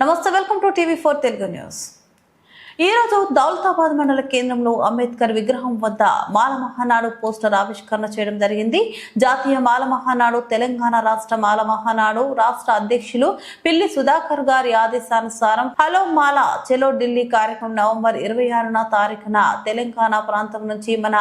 నమస్తే welcome to TV four Telugu news ఈ రోజు దౌలతాబాద్ మండల కేంద్రంలో అంబేద్కర్ విగ్రహం వద్ద మాల మహానాడు పోస్టర్ ఆవిష్కరణ చేయడం జరిగింది. జాతీయ మాల మహానాడు తెలంగాణ రాష్ట్ర మాల మహానాడు రాష్ట్ర అధ్యక్షులు పిల్లి సుధాకర్ గారి ఆదేశానుసారం హలో మాల చెలో ఢిల్లీ కార్యక్రమం నవంబర్ ఇరవై ఆరున తారీఖున తెలంగాణ ప్రాంతం నుంచి మన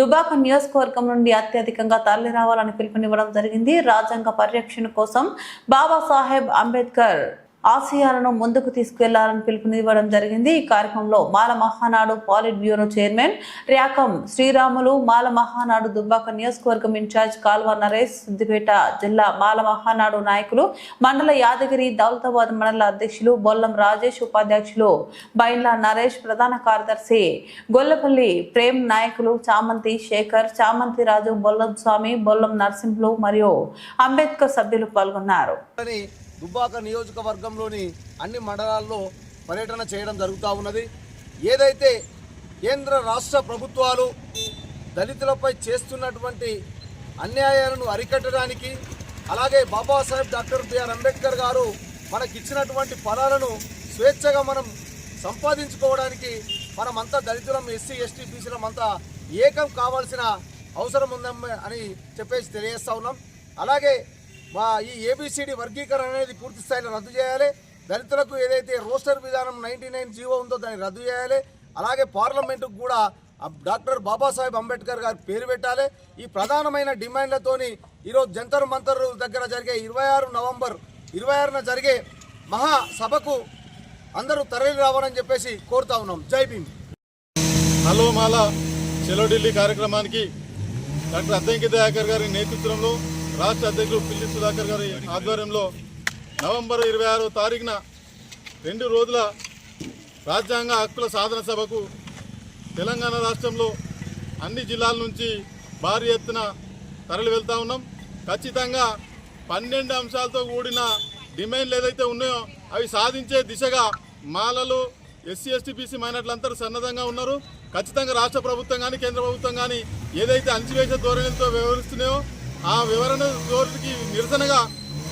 దుబాక నియోజకవర్గం నుండి అత్యధికంగా తరలి రావాలని పిలుపునివ్వడం జరిగింది. రాజ్యాంగ పరిరక్షణ కోసం బాబాసాహెబ్ అంబేద్కర్ ఆశయాలను ముందుకు తీసుకెళ్ళాలని పిలుపునివ్వడం జరిగింది. ఈ కార్యక్రమంలో Mala Mahanadu politburo chairman Ryakam Sriramulu Mala Mahanadu Dubbaka నియోజకవర్గం ఇన్ఛార్జ్ కాల్వ నరేష్ సిద్దిపేట జిల్లా మాల మహానాడు నాయకులు మండల యాదగిరి దౌలతాబాద్ మండల అధ్యక్షులు బొల్లం రాజేష్ ఉపాధ్యక్షులు బైండ్ల నరేష్ ప్రధాన కార్యదర్శి గొల్లపల్లి ప్రేమ్ నాయకులు చామంతి శేఖర్ చామంతి రాజు బొల్లం స్వామి బొల్లం నరసింహులు మరియు అంబేద్కర్ సభ్యులు పాల్గొన్నారు. దుబ్బాక నియోజకవర్గంలోని అన్ని మండలాల్లో పర్యటన చేయడం జరుగుతూ ఉన్నది. ఏదైతే కేంద్ర రాష్ట్ర ప్రభుత్వాలు దళితులపై చేస్తున్నటువంటి అన్యాయాలను అరికట్టడానికి అలాగే బాబాసాహెబ్ డాక్టర్ బిఆర్ అంబేద్కర్ గారు మనకిచ్చినటువంటి ఫలాలను స్వేచ్ఛగా మనం సంపాదించుకోవడానికి మనమంతా దళితులం ఎస్సీ ఎస్టీ బీసీలమంతా ఏకం కావాల్సిన అవసరం ఉందమ్మ అని చెప్పేసి తెలియజేస్తా ఉన్నాం. అలాగే మా ఈ ఏబిసిడి వర్గీకరణ అనేది పూర్తి స్థాయిలో రద్దు చేయాలి. దళితులకు ఏదైతే రోస్టర్ విధానం నైన్టీ నైన్ జీవో ఉందో దాన్ని రద్దు చేయాలి. అలాగే పార్లమెంటుకు కూడా డాక్టర్ బాబాసాహెబ్ అంబేద్కర్ గారి పేరు పెట్టాలి. ఈ ప్రధానమైన డిమాండ్లతోని ఈరోజు జంతర్ మంతర్ దగ్గర జరిగే ఇరవై ఆరు నవంబర్ ఇరవై ఆరున జరిగే మహా సభకు అందరూ తరలి రావాలని చెప్పేసి కోరుతా ఉన్నాం. జై భీమ్. హలో మాల చెలో ఢిల్లీ కార్యక్రమానికి డాక్టర్ అద్దంకి దయాకర్ గారి నేతృత్వంలో రాష్ట్ర అధ్యక్షుడు పిల్లి సుధాకర్ గారి ఆధ్వర్యంలో నవంబర్ ఇరవై ఆరో తారీఖున రెండు రోజుల రాజ్యాంగ హక్కుల సాధన సభకు తెలంగాణ రాష్ట్రంలో అన్ని జిల్లాల నుంచి భారీ ఎత్తున తరలి వెళ్తూ ఉన్నాం. ఖచ్చితంగా పన్నెండు అంశాలతో కూడిన డిమాండ్లు ఏదైతే ఉన్నాయో అవి సాధించే దిశగా మాలలు ఎస్సీ ఎస్టీ బీసీ మైనార్టీలందరూ సన్నద్ధంగా ఉన్నారు. ఖచ్చితంగా రాష్ట్ర ప్రభుత్వం కానీ కేంద్ర ప్రభుత్వం కానీ ఏదైతే అణచివేసే ధోరణితో వ్యవహరిస్తున్నాయో ఆ వివరణ ధోరణికి నిరసనగా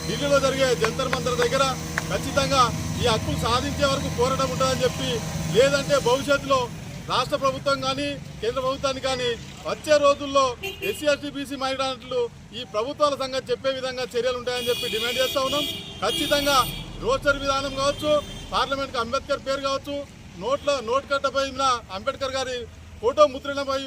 ఢిల్లీలో జరిగే జంతర్ మంతర్ దగ్గర ఖచ్చితంగా ఈ హక్కులు సాధించే వరకు పోరాటం ఉంటుందని చెప్పి లేదంటే భవిష్యత్తులో రాష్ట్ర ప్రభుత్వం కానీ కేంద్ర ప్రభుత్వాన్ని కానీ వచ్చే రోజుల్లో ఎస్సీ ఎస్టీ బీసీ మైనార్టీలు ఈ ప్రభుత్వాల సంగతి చెప్పే విధంగా చర్యలు ఉంటాయని చెప్పి డిమాండ్ చేస్తా ఉన్నాం. ఖచ్చితంగా రోస్టర్ విధానం కావచ్చు పార్లమెంట్కి అంబేద్కర్ పేరు కావచ్చు నోట్ల నోట్ కట్టపై అంబేద్కర్ గారి ఫోటో ముద్రణపై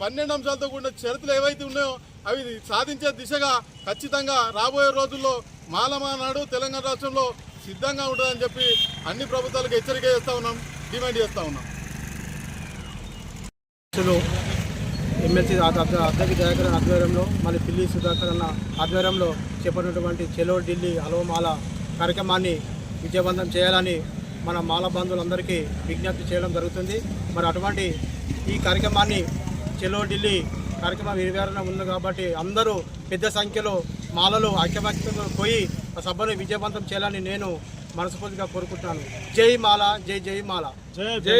పన్నెండు అంశాలతో కూడిన షరతులు ఏవైతే ఉన్నాయో అవి సాధించే దిశగా ఖచ్చితంగా రాబోయే రోజుల్లో మాలమానాడు తెలంగాణ రాష్ట్రంలో సిద్ధంగా ఉంటుందని చెప్పి అన్ని ప్రభుత్వాలకు హెచ్చరిక చేస్తూ ఉన్నాం డిమాండ్ చేస్తూ ఉన్నాం. ఎమ్మెల్సీ అద్దకి దయాకర్ ఆధ్వర్యంలో మళ్ళీ పిల్లి సుధాకర్ అన్న ఆధ్వర్యంలో చేపట్టినటువంటి చెలో ఢిల్లీ అలవమాల కార్యక్రమాన్ని విజయవంతం చేయాలని మన మాల బంధువులందరికీ విజ్ఞప్తి చేయడం జరుగుతుంది. మరి అటువంటి ఈ కార్యక్రమాన్ని చెలో ఢిల్లీ కార్యక్రమం ఇరవై ఉంది కాబట్టి అందరూ పెద్ద సంఖ్యలో మాలలు ఐక్యమత్యంగా పోయి ఆ సభను విజయవంతం చేయాలని నేను మనస్ఫూర్తిగా కోరుకుంటున్నాను. జై మాల జై జై మాల. జై